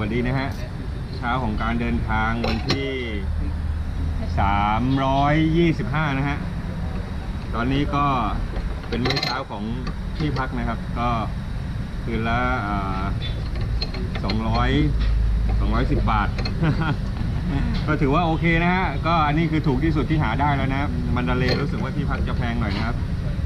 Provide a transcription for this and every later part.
ัส ดีนะฮะ เช้าของการเดินทางวันที่ 325 นะฮะ ตอนนี้ก็เป็นมื้อเช้าของที่พักนะครับ ก็คืนละ200 210 บาท ก็ถือว่าโอเคนะฮะ ก็อันนี้คือถูกที่สุดที่หาได้แล้วนะมันดาเลรู้สึกว่าที่พักจะแพงหน่อยนะครับ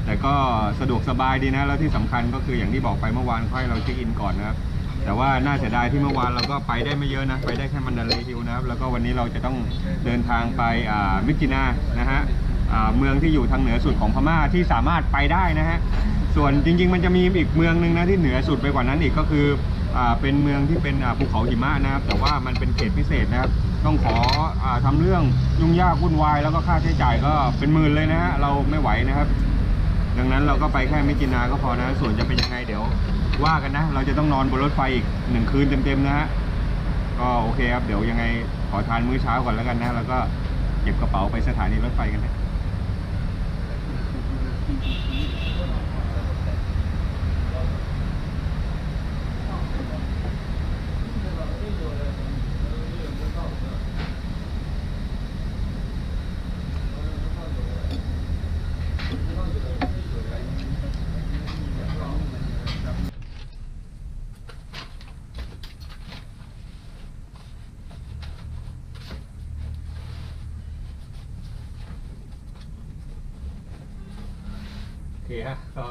แต่ก็สะดวกสบายดีนะ แล้วที่สำคัญก็คืออย่างที่บอกไปเมื่อวานค่อยเราเช็คอินก่อนนะครับ แต่ว่าน่าเสียดายที่เมื่อวานเราก็ไปได้ไม่เยอะนะ ไปได้แค่มันดาเลฮิลนะครับ แล้วก็วันนี้เราจะต้องเดินทางไปอ่ามิกินานะฮะอ่าเมืองที่อยู่ทางเหนือสุดของพม่าที่สามารถไปได้นะฮะ ส่วนจริง ๆ มันจะมีอีกเมืองหนึ่งนะที่เหนือสุดไปกว่านั้นอีกก็คืออ่าเป็นเมืองที่เป็นอ่าภูเขาหิมะนะครับ แต่ว่ามันเป็นเขตพิเศษนะครับ ต้องขออาทำเรื่องยุ่งยากวุ่นวายแล้วก็ค่าใช้จ่ายก็เป็นหมื่นเลยนะฮะเราไม่ไหวนะครับ ดังนั้นเราก็ไปแค่ไม่กินนาก็พอนะ ส่วนจะเป็นยังไงเดี๋ยว ว่ากันนะ เราจะต้องนอนบนรถไฟอีกหนึ่งคืนเต็มๆนะฮะ ก็โอเคครับ เดี๋ยวยังไงขอทานมื้อเช้าก่อนแล้วกันนะ แล้วก็เก็บกระเป๋าไปสถานีรถไฟกันนะ คฮะก็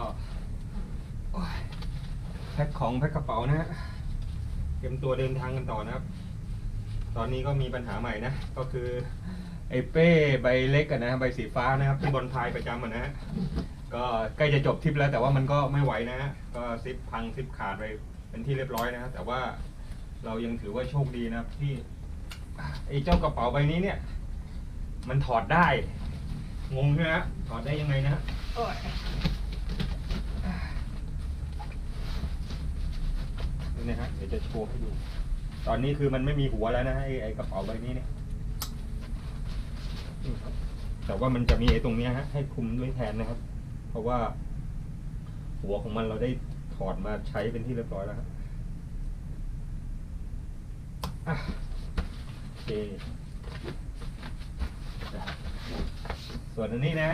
แพ็คของแพ็คกระเป๋านะฮะเตรียมตัวเดินทางกันต่อนะครับ ตอนนี้ก็มีปัญหาใหม่นะ ก็คือไอ้เป้ใบเล็กอะนะใบสีฟ้านะครับที่บอลพายประจำอะนะฮะก็ใกล้จะจบทริปแล้วแต่ว่ามันก็ไม่ไหวนะฮะก็ซิปพังซิปขาดไปเป็นที่เรียบร้อยนะฮะแต่ว่าเรายังถือว่าโชคดีนะครับที่ไอ้เจ้ากระเป๋าใบนี้เนี่ย มันถอดได้ งงใช่ไหมฮะถอดได้ยังไงนะ นี่นะฮะเดี๋ยวจะโชว์ให้ดู ตอนนี้คือมันไม่มีหัวแล้วนะไอ้ไอ้กระเป๋าใบนี้เนี่ยแต่ว่ามันจะมีไอ้ตรงเนี้ยฮะให้คุมด้วยแทนนะครับ เพราะว่า หัวของมันเราได้ถอดมาใช้เป็นที่เรียบร้อยแล้วครับอะโอเคส่วนอันนี้นะ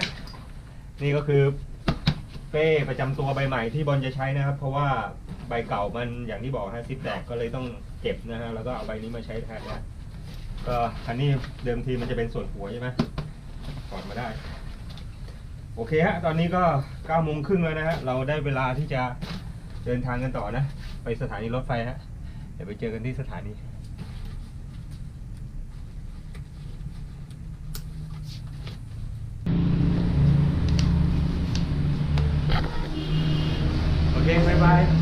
นี่ก็คือเป้ประจำตัวใบใหม่ที่บอลจะใช้นะครับ เพราะว่า ใบเก่ามันอย่างที่บอกฮะซิปแตกก็เลยต้องเก็บนะฮะแล้วก็เอาใบนี้มาใช้แทนนะก็อันนี้เดิมทีมันจะเป็นส่วนหัวใช่ไหมถอดมาได้ โอเคฮะ ตอนนี้ก็เก้าโมงครึ่งแล้วนะฮะเราได้เวลาที่จะเดินทางกันต่อนะ ไปสถานีรถไฟฮะเดี๋ยวไปเจอกันที่สถานีโอเคบายบาย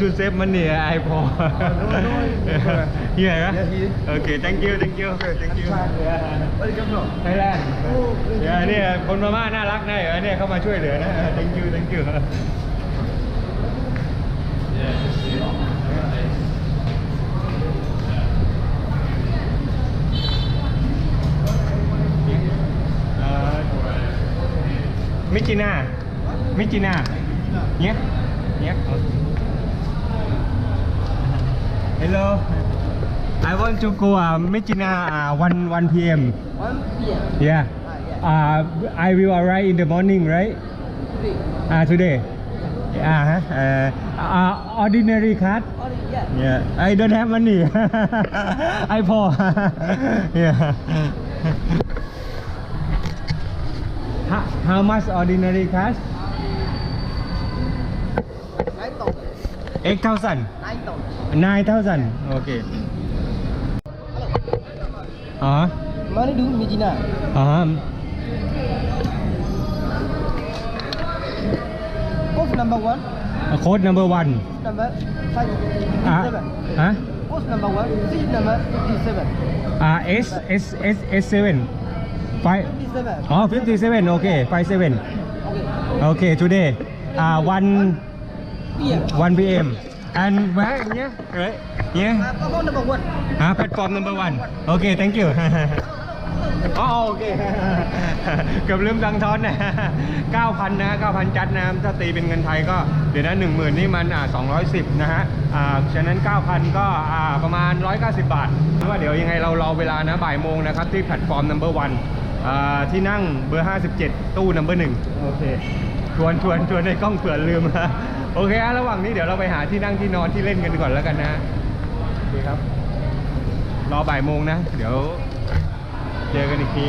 to save money. I for. no, Here, huh? Yes, here. Okay, thank you, thank you, thank you. Where you come from? Thailand. Oh, thank เนี่ย you. เนี่ยคนพม่าน่ารักนะเออเนี่ยเข้ามาช่วยเหลือนะ thank you thank you เอ่อมิจิน่ามิจิน่าเนี่ยเนี่ย Hello I want to go uh, Mijina uh, 1 1 p.m. 1 p.m. Yeah. Ah, yeah. Uh, I will arrive in the morning, right? Today. Uh, today. Uh, huh. uh, uh, ordinary card. Yeah. Yeah. I don't have money. I poor. yeah. how, how much ordinary card? 9,000. 8,000. 9,000. 9,000. Okay. Uh-huh. Money do Medina. Uh-huh. Post number one. Uh, code number one. Number five. Uh, Seven. huh? Post number one. Seat number fifty-seven. Uh, S S S S seven. Five. Fifty-seven. Oh, 57. Okay, 57. Okay. Okay, today. Uh, 1 PM. 1 p.m. And where? Yeah, right? Yeah. Uh, Pokok number one. Ah, platform number one. Okay, thank you. อ๋อโอเค เกือบลืมตังค์ทอนนะ9,000 นะ 9,000 จัดนะถ้าตีเป็นเงินไทยก็เดี๋ยวนะ10,000 นี่มันอ่า210 นะฮะอ่าฉะนั้น 9,000 ก็อ่าประมาณ 190 บาทว่าเดี๋ยวยังไงเรารอเวลานะบ่ายโมงนะครับ ที่แพลตฟอร์ม number one อ่าที่นั่งเบอร์ 57 ตู้ number 1โอเค ชวนชวนชวนในกล้องเผื่อลืมนะโอเคฮะระหว่างนี้เดี๋ยวเราไปหาที่นั่งที่นอนที่เล่นกันก่อนแล้วกันนะโอเคครับ รอบ่ายโมงนะ เดี๋ยวเจอกันอีกที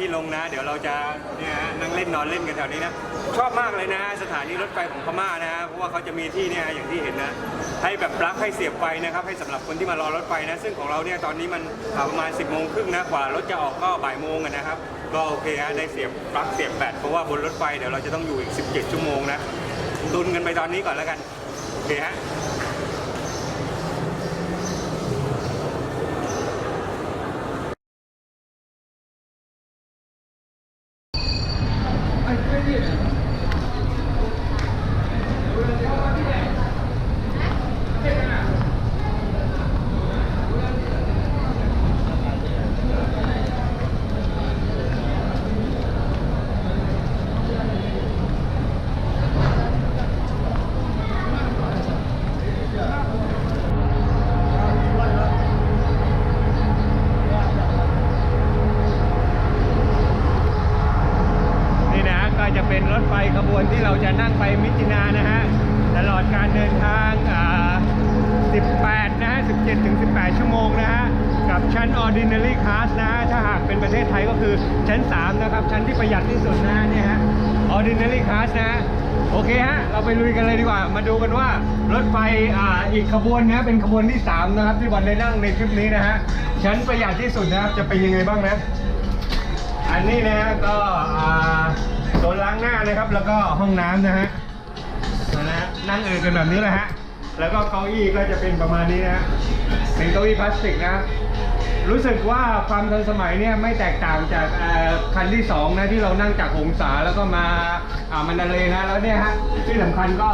ที่ลงนะ เดี๋ยวเราจะเนี่ยฮะนั่งเล่นนอนเล่นกันแถวนี้นะ ชอบมากเลยนะ สถานีรถไฟของพม่านะเพราะว่าเขาจะมีที่เนี่ยอย่างที่เห็นนะ ให้แบบปลั๊กให้เสียบไฟนะครับ ให้สำหรับคนที่มารอรถไฟนะ ซึ่งของเราเนี่ยตอนนี้มันอ่าประมาณ 10บโมงครึ่งนะกว่ารถจะออกก็บ่ายโมงอะนะครับ ก็โอเคฮะได้เสียบปลั๊กเสียบแบตเพราะว่าบนรถไฟเดี๋ยวเราจะต้องอยู่อีก 17 ชั่วโมงนะ ตุนกันไปตอนนี้ก่อนแล้วกัน โอเคฮะ นี่นะก็จะเป็นรถไฟขบวนที่เราจะนั่งไปมิจินานะฮะตลอดการเดินทางอ่า 7ถึง18 ชั่วโมงนะฮะ กับชั้น ordinary class นะฮะ ถ้าหากเป็นประเทศไทยก็คือชั้น 3 นะครับ ชั้นที่ประหยัดที่สุดนะฮะเนี่ยฮะ ordinary class นะฮะ โอเคฮะ เราไปลุยกันเลยดีกว่า มาดูกันว่ารถไฟอ่าอีกขบวนนะเป็นขบวนที่ 3 นะครับ ที่วันได้นั่งในทริปนี้นะฮะ ชั้นประหยัดที่สุดนะครับ จะเป็นยังไงบ้างนะ อันนี้นะฮะก็อ่าโซนล้างหน้านะครับ แล้วก็ห้องน้ำนะฮะนะฮะนั่งเอ่ยกันแบบนี้แหละฮะ แล้วก็เก้าอี้ก็จะเป็นประมาณนี้นะเป็นเก้าอี้พลาสติกนะรู้สึกว่าความทันสมัยเนี่ยไม่แตกต่างจากคันที่สองนะที่เรานั่งจากหงสาแล้วก็มาอ่ามันดาเลยนะแล้วเนี่ยฮะที่สำคัญก็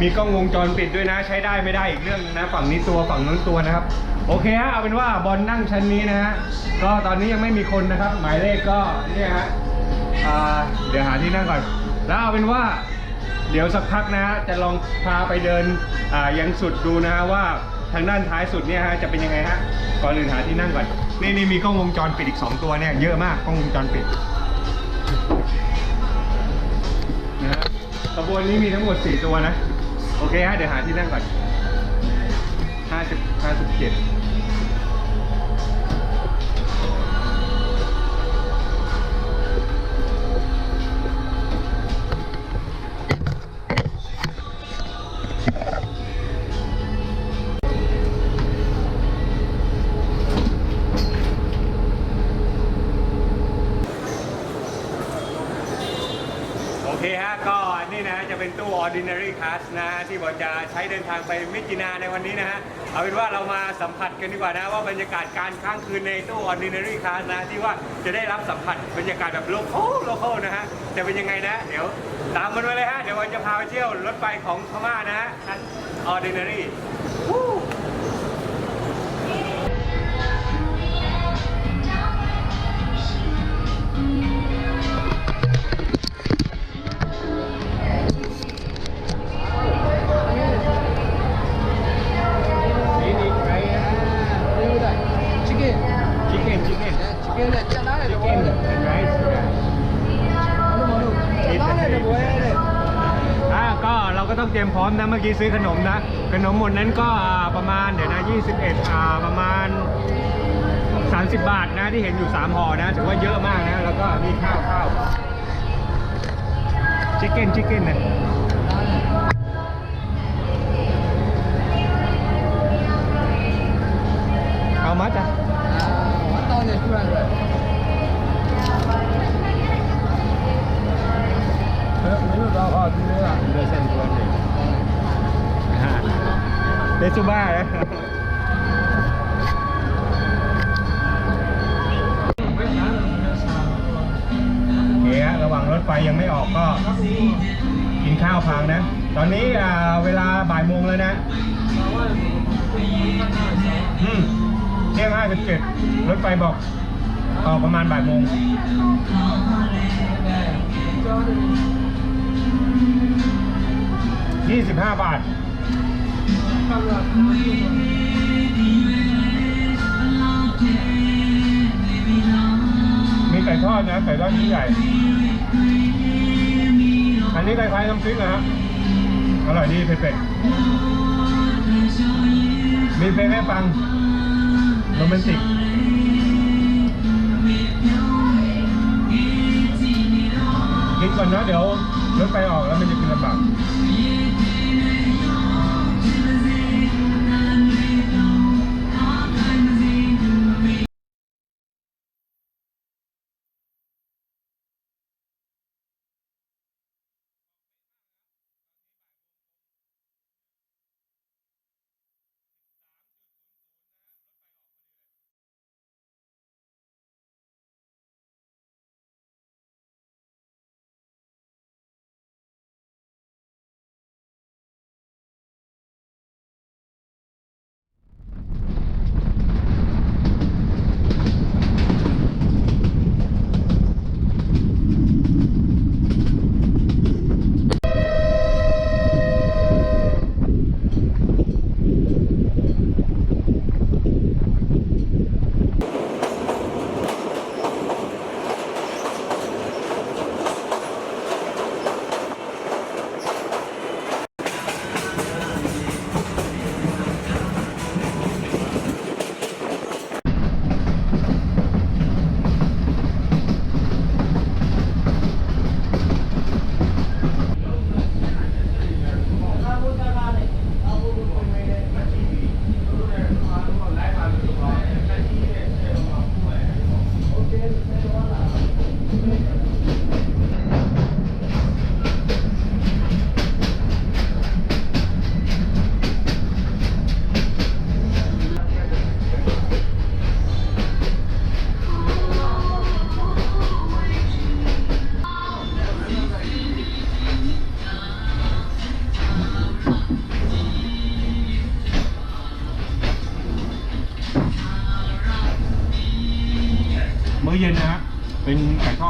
มีกล้องวงจรปิดด้วยนะ ใช้ได้ไม่ได้อีกเรื่องนึงนะ ฝั่งนี้ตัวฝั่งนู้นตัวนะครับ โอเคฮะเอาเป็นว่าบอลนั่งชั้นนี้นะฮะก็ตอนนี้ยังไม่มีคนนะครับ หมายเลขก็เนี่ยฮะเดี๋ยวหาที่นั่งก่อน แล้วเอาเป็นว่า เดี๋ยวสักพักนะฮะจะลองพาไปเดินอ่ายังสุดดูนะฮะว่าทางด้านท้ายสุดเนี่ยฮะจะเป็นยังไงฮะก่อนอื่นหาที่นั่งก่อนนี่นี่มีกล้องวงจรปิดอีก 2 ตัวเนี่ยเยอะมากกล้องวงจรปิดนะฮะขบวนนี้มีทั้งหมด 4 ตัวนะ โอเคฮะเดี๋ยวหาที่นั่งก่อน50 57 เคฮะก็นี่นะจะเป็นตู้ ordinary class นะฮะที่ผมจะใช้เดินทางไปมิจินาในวันนี้นะฮะเอาเป็นว่าเรามาสัมผัสกันดีกว่านะว่าบรรยากาศการค้างคืนในตู้ ordinary class นะที่ว่าจะได้รับสัมผัสบรรยากาศแบบโลคอลโลคอลนะฮะจะเป็นยังไงนะ เดี๋ยวตามมันไว้เลยฮะเดี๋ยววันจะพาไปเที่ยวรถไฟของพม่านะฮะชั้น ordinary อ่าก็เราก็ต้องเตรียมพร้อมนะเมื่อกี้ซื้อขนมนะ ขนมหมดนั้นก็ประมาณเดี๋ยวนะ 21อ่าประมาณ 30 บาทนะที่เห็นอยู่ 3ห่อนะถือว่าเยอะมากนะ แล้วก็มีข้าวข้าวชิคเก้นชิคเก้นนะเอามาจ้ะ จะช่ยเลยเฮ้ยไม่รู้าพดีเลยอ่เดชันตัวหนึ่งเดซูบ้าเลยระหว่างรถไฟยังไม่ออกก็กินข้าวพังนะ ตอนนี้เวลาบ่ายโมงเลยนะอืม ที่ยงห้าสิบเจ็ดรถไฟบอกออกประมาณบ่ายโมงยี่สิบห้าบาท มีไก่ทอดนะไก่ทอดชิ้นใหญ่ อันนี้คล้ายๆน้ำพริกนะฮะ อร่อยดีเผ็ดๆมีเพลงให้ฟัง โรแมนติกกินก่อนนะเดี๋ยวรถไฟออกแล้วมันจะกินลำบาก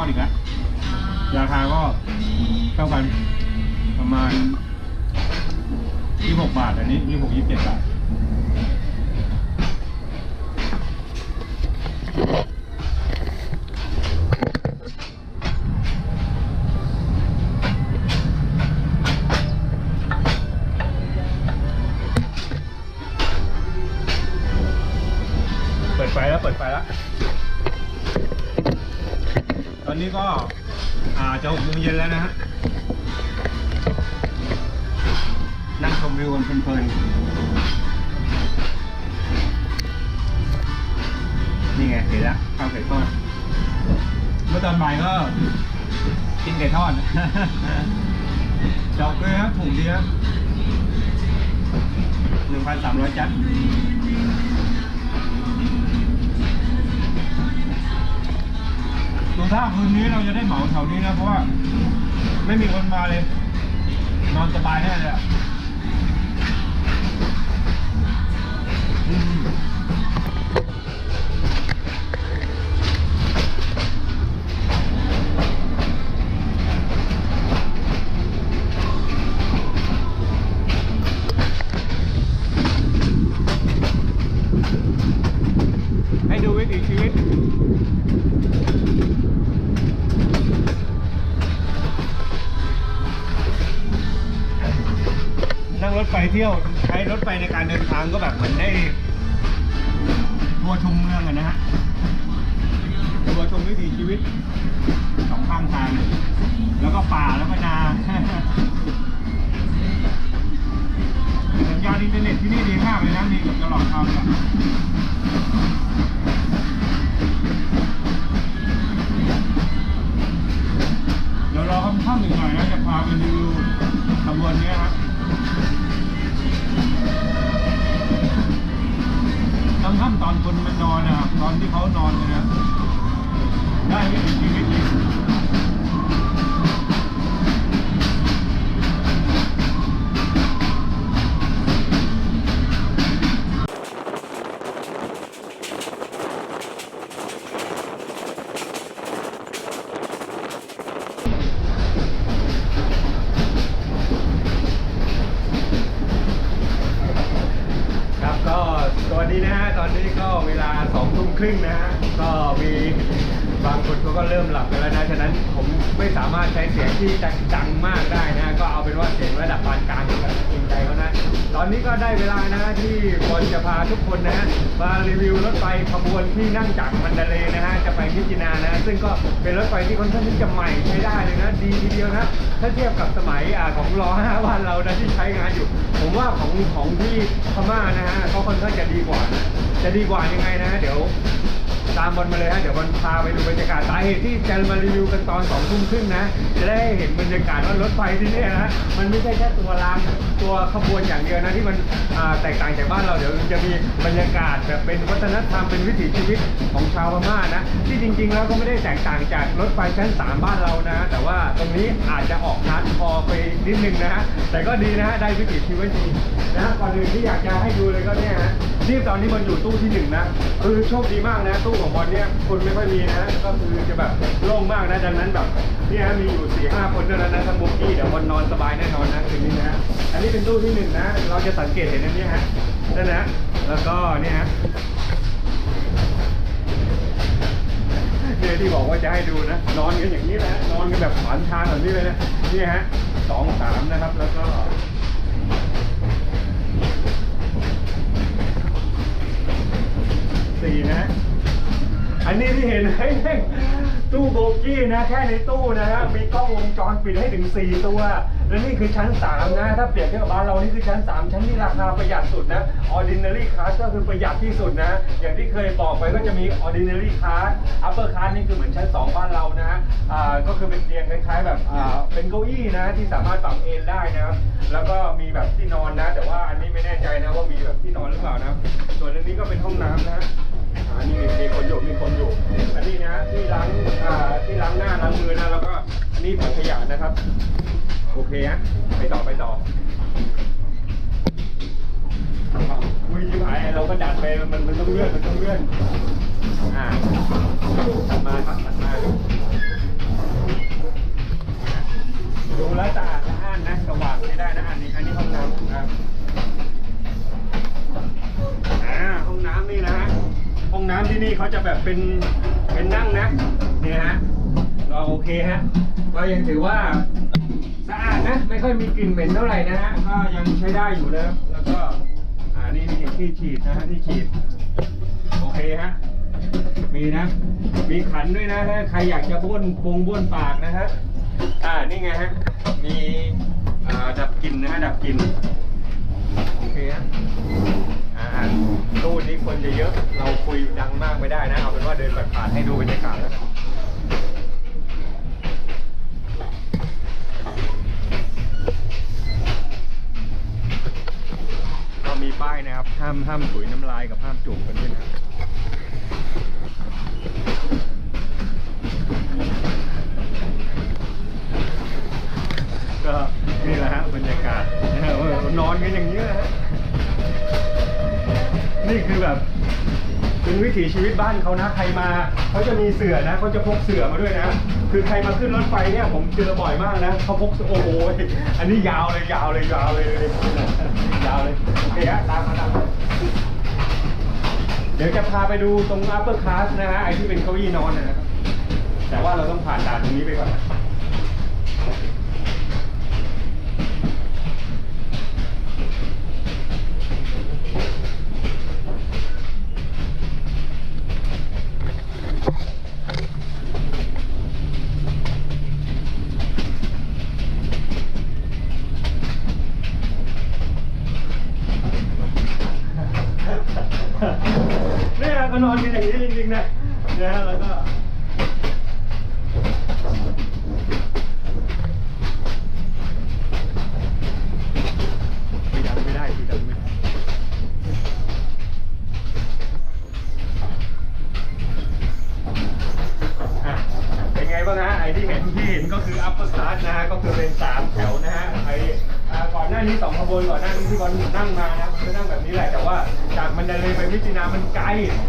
อเย็นนะฮะเป็นไก่ทอดอีกแล้วราคาก็เท่ากันประมาณ26บาทอันนี้26 27บาท ไก่ทอดดอกเลยครับถูกดีครับหนึ่งพันสามร้อยจัดดูท่าคืนนี้เราจะได้เหมาแถวนี้นะ เพราะว่า ไม่มีคนมาเลย นอนสบายแน่เลยอะ ดูวิถีชีวิตนั่งรถไฟเที่ยวใช้รถไฟในการเดินทางก็แบบเหมือนได้ทัวร์ชมเมืองอะนะฮะทัวร์ชมวิถีชีวิตสองข้างทาง แล้วก็ป่าแล้วก็นา สัญญาณอินเทอร์เน็ตที่นี่ดีมากเลยนะมีกือบตลอดทางเลยเดี๋ยวรอค่ำๆอีกหน่อยนะจะพาไปดูขบวนนี้ครับตอนค่ำตอนคนมันนอนนะครับตอนที่เขานอนเลยนะได้วิถีชีวิตจริง ดีทีเดียวนะถ้าเทียบกับสมัยอของรอห้าวันเรานะที่ใช้งานอยู่ ผมว่าของของที่พม่านะฮะเขาค่อนข้างจะดีกว่านะจะดีกว่ายังไงนะ เดี๋ยวตามบอลมาเลยฮะเดี๋ยวบอลพาไปดูบรรยากาศสาเหตุที่จะมารีวิวกันตอนสองทุ่มครึ่งนะ จะได้เห็นบรรยากาศว่ารถไฟที่นี่นะมันไม่ใช่แค่ตัวราง ตัวขบวนอย่างเดียวนะที่มันแตกต่างจากบ้านเราเดี๋ยวจะมีบรรยากาศแบบเป็นวัฒนธรรมเป็นวิถีชีวิตของชาวพม่านะที่จริง ๆ แล้วก็ไม่ได้แตกต่างจากรถไฟชั้นสามบ้านเรานะ แต่ว่าตรงนี้อาจจะออกฮาร์ดคอไปนิดนึงนะฮะแต่ก็ดีนะฮะได้วิถีชีวิตจริงนะฮะก่อนอื่นที่อยากจะให้ดูเลยก็เนี่ยฮะนี่ตอนนี้มันอยู่ตู้ที่หนึ่งนะคือโชคดีมากนะ ตู้ของบอลเนี่ยคนไม่ค่อยมีนะก็คือจะแบบโล่งมากนะดังนั้นแบบเนี่ยมีอยู่สี่ห้าคนเท่านั้นนะทั้งบุกกี้เดี๋ยวบอลนอนสบายแน่นอนนะคืนนี้นะอันนี้เป็นตู้ที่หนึ่งนะ เราจะสังเกตเห็นอันนี้ฮะนั่นนะ แล้วก็เนี่ยฮะเนี่ยที่บอกว่าจะให้ดูนะ นอนกันอย่างนี้แหละ นอนกันแบบขวานทางแบบนี้เลยนะ นี่ฮะสองสามนะครับ แล้วก็สี่นะฮะอันนี้ที่เห็นให้ตู้โบกี้นะ แค่ในตู้นะฮะ มีกล้องวงจรปิดให้ถึง4ตัว และนี่คือชั้น 3 นะ ถ้าเปรียบเทียบกับบ้านเรานี่คือชั้น 3 ชั้นที่ราคาประหยัดสุดนะ ordinary class ก็คือประหยัดที่สุดนะ อย่างที่เคยบอกไปก็จะมี ordinary class upper class นี่คือเหมือนชั้น 2 บ้านเรานะฮะอ่าก็คือเป็นเตียงคล้ายๆแบบอ่าเป็นเก้าอี้นะที่สามารถปรับเอนได้นะครับแล้วก็มีแบบที่นอนนะ แต่ว่าอันนี้ไม่แน่ใจนะว่ามีแบบที่นอนหรือเปล่านะ ส่วนอันนี้ก็เป็นห้องน้ำนะอ่านี่มีคนอยู่มีคนอยู่อันนี้นะที่ล้างอ่าที่ล้างหน้าล้างมือนะแล้วก็อันนี้ถังขยะนะครับ โอเคฮะไปต่อไปต่อคุยที่ไหนเราก็ดันไปมันมันต้องเลื่อนมันต้องเลื่อนอ่าตัดมาครับตัดมาดูแลสะอาดละอ่านนะสว่างไม่ได้นะอันนี้อันนี้ห้องน้ำครับอ่าห้องน้ำนี่นะห้องน้ำที่นี่เขาจะแบบเป็นเป็นนั่งนะเนี่ยฮะเราโอเคฮะก็ยังถือว่าะอาดนะ ไม่ค่อยมีกลิ่นเหม็นเท่าไหร่นะฮะก็ยังใช้ได้อยู่นะครับแล้วก็อ่านี่นี่ที่ฉีดนะฮะที่ฉีดโอเคฮะมีนะ มีขันด้วยนะถ้าใครอยากจะบ้วนปงบ้วนปากนะฮะอ่านี่ไงฮะมีอ่าดับกลิ่นนะฮะดับกลิ่นโอเคฮะอ่าตู้นี้คนจะเยอะเราคุยดังมากไม่ได้นะเอาเป็นว่าเดินผ่านๆให้ดูบรรยากาศแล้วกันก็มีป้ายนะครับ ห้ามห้ามถุยน้ำลายกับห้ามจูบกันด้วยนะก็นี่แหละฮะบรรยากาศนอนกันอย่างนี้แหละฮะนี่คือแบบเป็นวิถีชีวิตบ้านเขานะ ใครมาเขาจะมีเสื่อนะเขาจะพกเสื่อมาด้วยนะ คือใครมาขึ้นรถไฟเนี่ยผมเจอบ่อยมากนะเขาพกโอ้โหอันนี้ยาวเลยยาวเลยยาวเลยยาวเลยโอเคฮะตามมาตามมา ดี๋ยวจะพาไปดูตรง upper class นะฮะไอที่เป็นเก้าอี้นอนนะนะครับแต่ว่าเราต้องผ่านด่านตรงนี้ไปก่อน เนี่ยก็นอนกันอย่างนี้จริงๆนะนะฮะแล้วก็คุยดังไม่ได้คุยดังไม่ได้อะเป็นไงบ้างฮะไอ้ที่ ก็คือ upper class นะฮะก็คือเป็นสามแถวนะฮะไออ่าก่อนหน้านี้สองขบวนก่อนหน้านี้ที่ก่อนนั่งมานะก็นั่งแบบนี้แหละแต่ว่าจากมันดาเลยไปวิจินามันไกล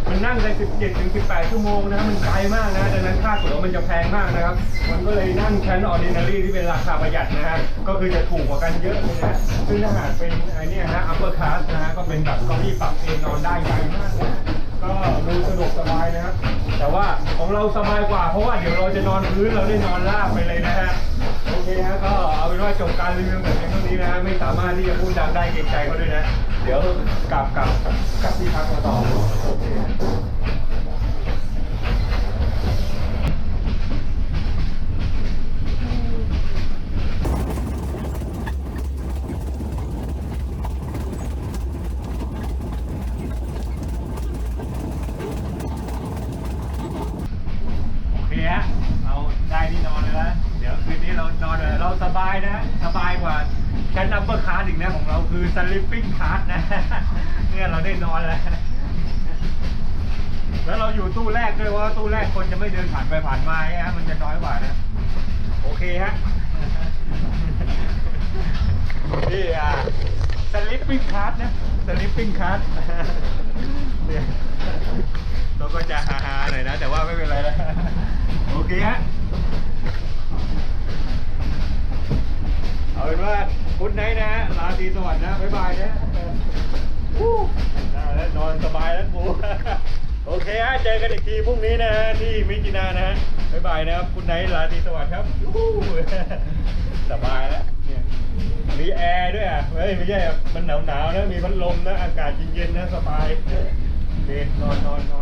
มันนั่งได้ 17ถึง18 ชั่วโมงนะมันไกลมากนะดังนั้นค่าตั๋วมันจะแพงมากนะครับมันก็เลยนั่งชั้น ordinary ที่เป็นราคาประหยัดนะฮะก็คือจะถูกกว่ากันเยอะเลยนะซึ่งถ้าหากเป็นไอ้เนี่ยนะ upper class นะฮะก็เป็นแบบเก้าอี้ปรับเอนนอนได้ใหญ่มากนะ ก็ดูสะดวกสบายนะครับ แต่ว่าของเราสบายกว่า เพราะว่าเดี๋ยวเราจะนอนพื้นเราได้นอนราบไปเลยนะฮะ โอเคฮะก็เอาเป็นว่าจบการรีวิวแบบนี้เท่านี้นะฮะไม่สามารถที่จะพูดดังได้เกรงใจเขาด้วยนะ เดี๋ยวกลับกลับกลับที่พักมาต่อโอเคฮะโอเคฮะเราได้ที่นอนเลยนะเดี๋ยวคืนนี้เรานอนเลยเราสบายนะ สบายกว่าชั้นนัมเบอร์คาร์ดอีกนะของเราคือสลิปปิ้งคาร์ดนะ เนี่ยเราได้นอนแล้ว แล้วเราอยู่ตู้แรกด้วยว่าตู้แรกคนจะ ไม่เดินผ่านไปผ่านมาไงฮะมันจะน้อยกว่านะ โอเคฮะนี่อะสลิปปิ้งคาร์ดนะสลิปปิ้งคาร์ดเนี่ยเราก็จะฮาๆหน่อยนะ แต่ว่าไม่เป็นไรนะโอเคฮะเอาเป็นว่าคุณไนนะฮะราตีสวัสดิ์นะบ๊ายบายนะวู้นอนสบายแล้วกู โอเคฮะเจอกันอีกทีพรุ่งนี้นะฮะที่มิจินานะฮะบ๊ายบายนะครับคุณไนท์ลาตรีสวัสดิ์ครับวู้สบายแล้วเนี่ยมีแอร์ด้วยอะเฮ้ยไม่ใช่อะมันหนาวหนาวๆนะมีพัดลมนะอากาศเย็นๆนะสบายโอเคนอนนอนนอน